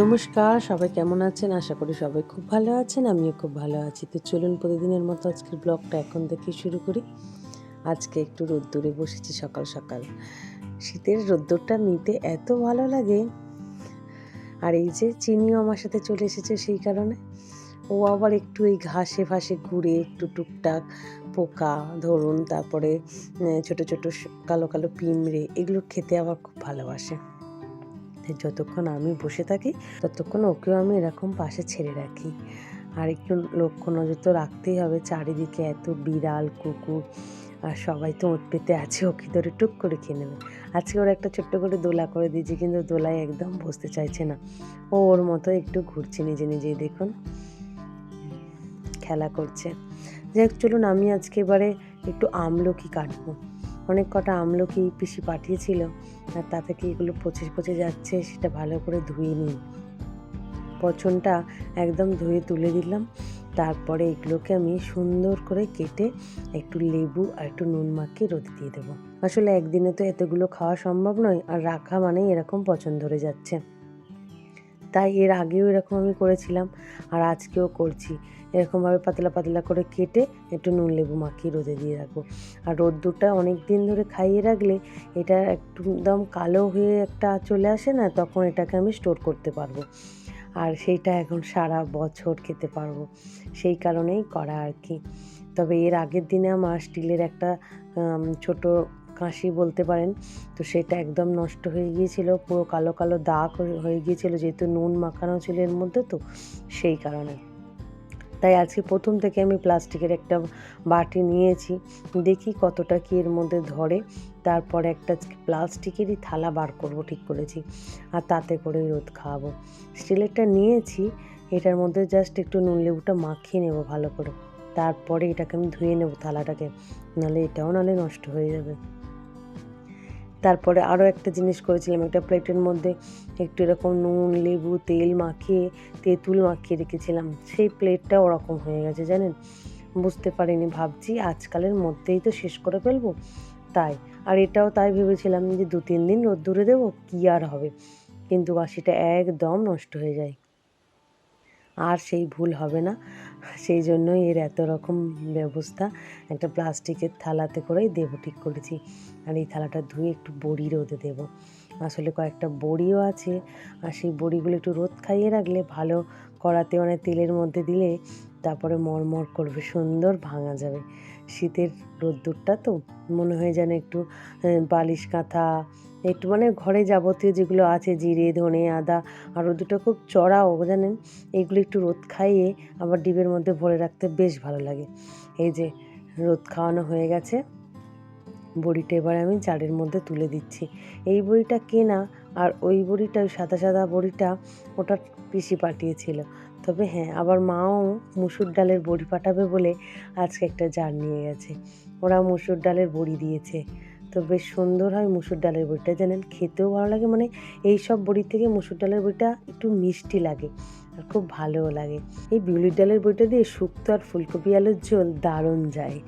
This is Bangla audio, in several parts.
নমস্কার, সবাই কেমন আছেন? আশা করি সবাই খুব ভালো আছেন, আমিও খুব ভালো আছি। তো চলুন প্রতিদিনের মতো আজকের ব্লগটা এখন থেকে শুরু করি। আজকে একটু রোদ্দুরে বসেছি সকাল সকাল। শীতের রোদ্দুরটা নিতে এত ভালো লাগে। আর এই যে চিনিও আমার সাথে চলে এসেছে সেই কারণে। ও আবার একটু এই ঘাসে ফাঁসে ঘুরে একটু টুকটাক পোকা, ধরুন, তারপরে ছোট ছোট কালো কালো পিঁমড়ে, এগুলো খেতে আবার খুব ভালোবাসে। যতক্ষণ আমি বসে থাকি, ততক্ষণ ওকেও আমি এরকম পাশে ছেড়ে রাখি। আর একটু লক্ষ্য নজর তো রাখতেই হবে, চারিদিকে এত বিড়াল, কুকুর, আর সবাই তো ওত পেতে আছে, ওকে ধরে টুক করে খেয়ে নেবে। আজকে ওর একটা ছোট্ট করে দোলা করে দিয়েছি, কিন্তু দোলায় একদম বসতে চাইছে না। ও ওর মতো একটু ঘুরছে নিজে নিজেই, দেখুন। খেলা করছে। যাই হোক, চলুন আমি আজকে এবারে একটু আমলকি কাটবো। অনেক কটা আমলকি পিসি পাঠিয়েছিল, আর তা থেকে এগুলো পচে পচে যাচ্ছে, সেটা ভালো করে ধুয়ে নিই পচনটা একদম ধুয়ে তুলে দিলাম। তারপরে এগুলোকে আমি সুন্দর করে কেটে একটু লেবু আর একটু নুন মাখিয়ে রোদে দিয়ে দেবো। আসলে একদিনে তো এতগুলো খাওয়া সম্ভব নয়, আর রাখা মানেই এরকম পচন ধরে যাচ্ছে। তাই এর আগেও এরকম আমি করেছিলাম, আর আজকেও করছি। এরকমভাবে পাতলা পাতলা করে কেটে একটু নুন লেবু মাখিয়ে রোদে দিয়ে রাখব। আর রোদ্দুরটা অনেক দিন ধরে খাইয়ে রাখলে এটা একদম কালো হয়ে একটা চলে আসে না, তখন এটাকে আমি স্টোর করতে পারব। আর সেইটা এখন সারা বছর খেতে পারব, সেই কারণেই করা আর কি। তবে এর আগের দিনে আমার স্টিলের একটা ছোট কাঁশি বলতে পারেন, তো সেটা একদম নষ্ট হয়ে গিয়েছিল, পুরো কালো কালো দাগ হয়ে গিয়েছিল, যেহেতু নুন মাখানো ছিল এর মধ্যে তো, সেই কারণে। তাই আজকে প্রথম থেকে আমি প্লাস্টিকের একটা বাটি নিয়েছি। দেখি কতটা কি এর মধ্যে ধরে। তারপরে একটা প্লাস্টিকেরই থালা বার করব, ঠিক করেছি। আর তাতে করে রোদ খাওয়াবো। স্টিলেরটা নিয়েছি। এটার মধ্যে জাস্ট একটু নুন লেবুটা মাখিয়ে নেব ভালো করে। তারপরে এটাকে আমি ধুয়ে নেব থালাটাকে। নাহলে এটাও নাহলে নষ্ট হয়ে যাবে। তারপরে আরও একটা জিনিস করেছিলাম, একটা প্লেটের মধ্যে একটু এরকম নুন, লেবু, তেল মাখিয়ে, তেঁতুল মাখিয়ে রেখেছিলাম। সেই প্লেটটা ওরকম হয়ে গেছে, জানেন? বুঝতে পারিনি, ভাবছি আজকালের মধ্যেই তো শেষ করে ফেলব। তাই, আর এটাও তাই ভেবেছিলাম যে দু তিন দিন রোদ্দুরে দেবো, কী আর হবে? কিন্তু বাসিটা একদম নষ্ট হয়ে যায়। আর সেই ভুল হবে না। সেই জন্যই এর এত রকম ব্যবস্থা। একটা প্লাস্টিকের থালাতে করেই দেবো, ঠিক করেছি। আর এই থালাটা ধুয়ে একটু বড়ি রোদে দেবো। আসলে কয়েকটা বড়িও আছে। আর সেই বড়িগুলো একটু রোদ খাইয়ে রাখলে ভালো কড়াতে মানে তেলের মধ্যে দিলে তারপরে মরমর করবে, সুন্দর ভাঙা যাবে। শীতের রোদ্দুরটা তো মনে হয় যেন একটু বালিশ কাঁথা একটু মানে ঘরে যাবতীয় যেগুলো আছে, জিরে, ধনে, আদা আর রোদ্দুরটা খুব চড়াও, জানেন? এগুলো একটু রোদ খাইয়ে আবার ডিবের মধ্যে ভরে রাখতে বেশ ভালো লাগে। এই যে রোদ খাওয়ানো হয়ে গেছে, বড়িটা এবার আমি জারের মধ্যে তুলে দিচ্ছি। এই বড়িটা কেনা আর ওই বড়িটা, ওই সাদা সাদা বড়িটা ওটা পিসি পাঠিয়েছিল। তবে হ্যাঁ আবার মাও মুসুর ডালের বড়ি পাঠাবে বলে আজকে একটা জার নিয়ে গেছে। ওরা মুসুর ডালের বড়ি দিয়েছে। তো বেশ সুন্দর হয় মুসুর ডালের বড়িটা। জানেন, খেতেও ভালো লাগে মানে এই সব বড়ি থেকে মুসুর ডালের বড়িটা একটু মিষ্টি লাগে আর খুব ভালোও লাগে। এই বিউলির ডালের বড়িটা দিয়ে শুক্তো আর ফুলকপি আলুর ঝোল দারুণ যায়।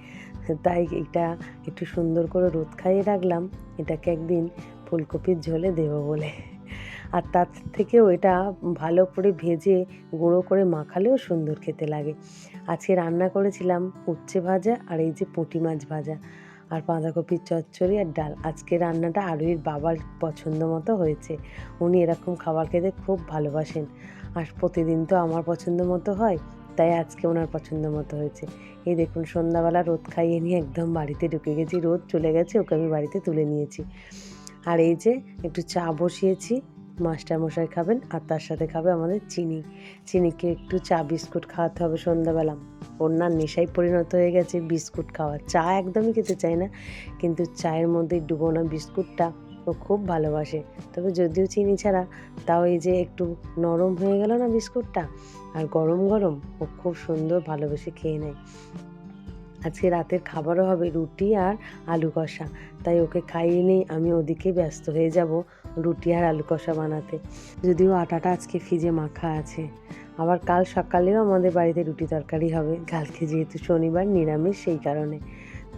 তাই এটা একটু সুন্দর করে রোদ খাইয়ে রাখলাম, এটাকে একদিন ফুলকপির ঝোলে দেবো বলে। আর তার থেকেও এটা ভালো করে ভেজে গুঁড়ো করে মাখালেও সুন্দর খেতে লাগে। আজকে রান্না করেছিলাম উচ্ছে ভাজা আর এই যে পুঁটি মাছ ভাজা। আর বাঁধাকপির চচ্চড়ি আর ডাল। আজকে রান্নাটা আরুইর বাবার পছন্দ মতো হয়েছে। উনি এরকম খাবার খেতে খুব ভালোবাসেন। আর প্রতিদিন তো আমার পছন্দ মতো হয়, তাই আজকে ওনার পছন্দ মতো হয়েছে। এই দেখুন, সন্ধ্যাবেলা রোদ খাইয়ে নিয়ে একদম বাড়িতে ঢুকে গেছি। রোদ চলে গেছে, ওকে আমি বাড়িতে তুলে নিয়েছি। আর এই যে একটু চা বসিয়েছি, মাস্টার মশাই খাবেন আর তার সাথে খাবে আমাদের চিনি। চিনিকে একটু চা বিস্কুট খাওয়াতে হবে সন্ধ্যাবেলা। না নেশায় পরিণত হয়ে গেছে, বিস্কুট খাওয়া। চা একদমই খেতে চায় না, কিন্তু চায়ের মধ্যে ডুবো না বিস্কুটটা ও খুব ভালোবাসে। তবে যদিও চিনি ছাড়া, তাও এই যে একটু নরম হয়ে গেল না বিস্কুটটা, আর গরম গরম, ও খুব সুন্দর ভালোবেসে খেয়ে নেয়। আজকে রাতের খাবারও হবে রুটি আর আলু কষা। তাই ওকে খাইয়ে নেই আমি ওদিকে ব্যস্ত হয়ে যাব রুটি আর আলু কষা বানাতে। যদিও আটাটা আজকে ফ্রিজে মাখা আছে। আবার কাল সকালেও আমাদের বাড়িতে রুটি তরকারি হবে। কালকে যেহেতু শনিবার, নিরামিষ সেই কারণে।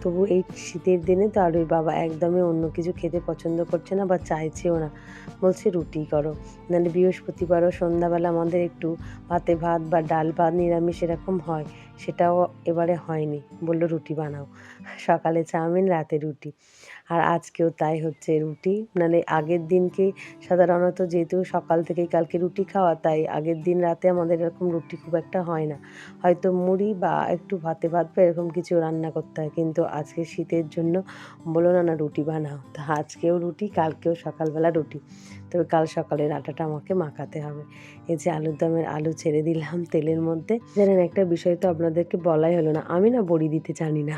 তবু এই শীতের দিনে তো আর ওই বাবা একদমই অন্য কিছু খেতে পছন্দ করছে না বা চাইছেও না। বলছে, রুটি করো। নাহলে বৃহস্পতিবারও সন্ধ্যাবেলা আমাদের একটু ভাতে ভাত বা ডাল ভাত নিরামিষ এরকম হয়। সেটাও এবারে হয়নি। বলল, রুটি বানাও। সকালে চাউমিন, রাতে রুটি। আর আজকেও তাই হচ্ছে রুটি। মানে আগের দিনকে সাধারণত যেহেতু সকাল থেকেই কালকে রুটি খাওয়া, তাই আগের দিন রাতে আমাদের এরকম রুটি খুব একটা হয় না। হয়তো মুড়ি বা একটু ভাতে ভাত বা এরকম কিছু রান্না করতে হয়। কিন্তু আজকে শীতের জন্য বলো না না, রুটি বানাও। তা আজকেও রুটি, কালকেও সকালবেলা রুটি। তবে কাল সকালের আটাটা আমাকে মাখাতে হবে। এই যে আলুর দমের আলু ছেড়ে দিলাম তেলের মধ্যে। জানেন, একটা বিষয় তো আপনাদেরকে বলাই হলো না। আমি না বড়ি দিতে জানি না।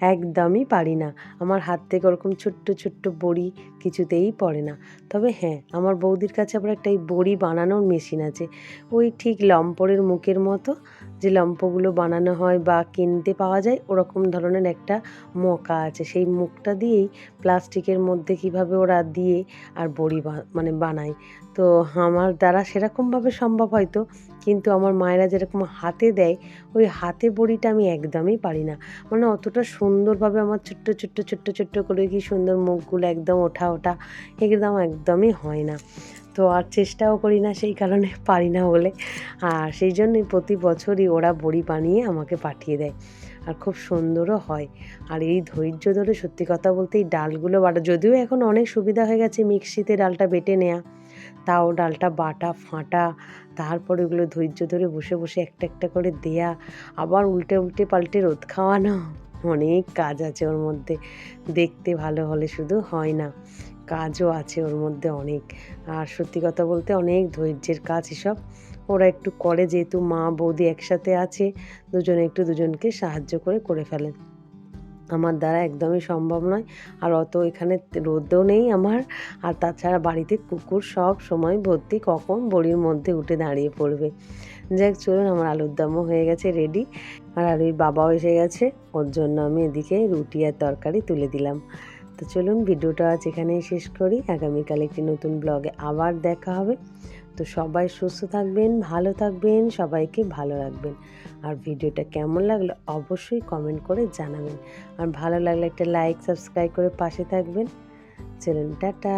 একদমই পারি না। আমার হাত থেকে ওরকম ছোট্ট ছোট্ট বড়ি কিছুতেই পড়ে না। তবে হ্যাঁ আমার বৌদির কাছে আবার একটা এই বড়ি বানানোর মেশিন আছে। ওই ঠিক লম্পরের মুখের মতো যে লম্পগুলো বানানো হয় বা কিনতে পাওয়া যায়, ওরকম ধরনের একটা মকা আছে। সেই মুখটা দিয়েই প্লাস্টিকের মধ্যে কীভাবে ওরা দিয়ে আর বড়ি মানে বানায়। তো আমার দ্বারা সেরকমভাবে সম্ভব হয়তো, কিন্তু আমার মায়েরা যেরকম হাতে দেয়, ওই হাতে বড়িটা আমি একদমই পারি না। মানে অতটা সুন্দরভাবে আমার ছোট্ট ছোট্ট ছোট্ট ছোট্ট করে কি সুন্দর মুখগুলো একদম ওঠা ওঠা, একদম একদমই হয় না। তো আর চেষ্টাও করি না সেই কারণে পারি না বলে। আর সেই জন্যই প্রতি বছরই ওরা বড়ি বানিয়ে আমাকে পাঠিয়ে দেয়। আর খুব সুন্দরও হয়। আর এই ধৈর্য ধরে সত্যি কথা বলতে এই ডালগুলো বাটা যদিও এখন অনেক সুবিধা হয়ে গেছে মিক্সিতে ডালটা বেটে নেওয়া তাও ডালটা বাটা, ফাটা, তারপরে ওগুলো ধৈর্য ধরে বসে বসে একটা একটা করে দেয়া। আবার উল্টে উল্টে পাল্টে রোদ খাওয়ানো। অনেক কাজ আছে ওর মধ্যে। দেখতে ভালো হলে শুধু হয় না। কাজও আছে ওর মধ্যে অনেক। আর সত্যি কথা বলতে অনেক ধৈর্যের কাজ এসব। ওরা একটু করে যেহেতু মা, বৌদি একসাথে আছে, দুজনে একটু দুজনকে সাহায্য করে করে ফেলে। আমার দ্বারা একদমই সম্ভব নয়। আর অত এখানে রোদও নেই আমার। আর তাছাড়া বাড়িতে কুকুর সব সময় ভর্তি কখন বড়ির মধ্যে উঠে দাঁড়িয়ে পড়বে। যাক, চলুন, আমার আলুর দমও হয়ে গেছে রেডি আর আলুর বাবাও এসে গেছে। ওর জন্য আমি এদিকে রুটি আর তরকারি তুলে দিলাম। তো চলুন ভিডিওটা আজ এখানেই শেষ করি। আগামীকাল একটি নতুন ব্লগে আবার দেখা হবে। তো সবাই সুস্থ থাকবেন, ভালো থাকবেন, সবাইকে ভালো রাখবেন। আর ভিডিওটা কেমন লাগল অবশ্যই কমেন্ট করে জানাবেন। আর ভালো লাগলে একটা লাইক, সাবস্ক্রাইব করে পাশে থাকবেন। চলুন, টাটা।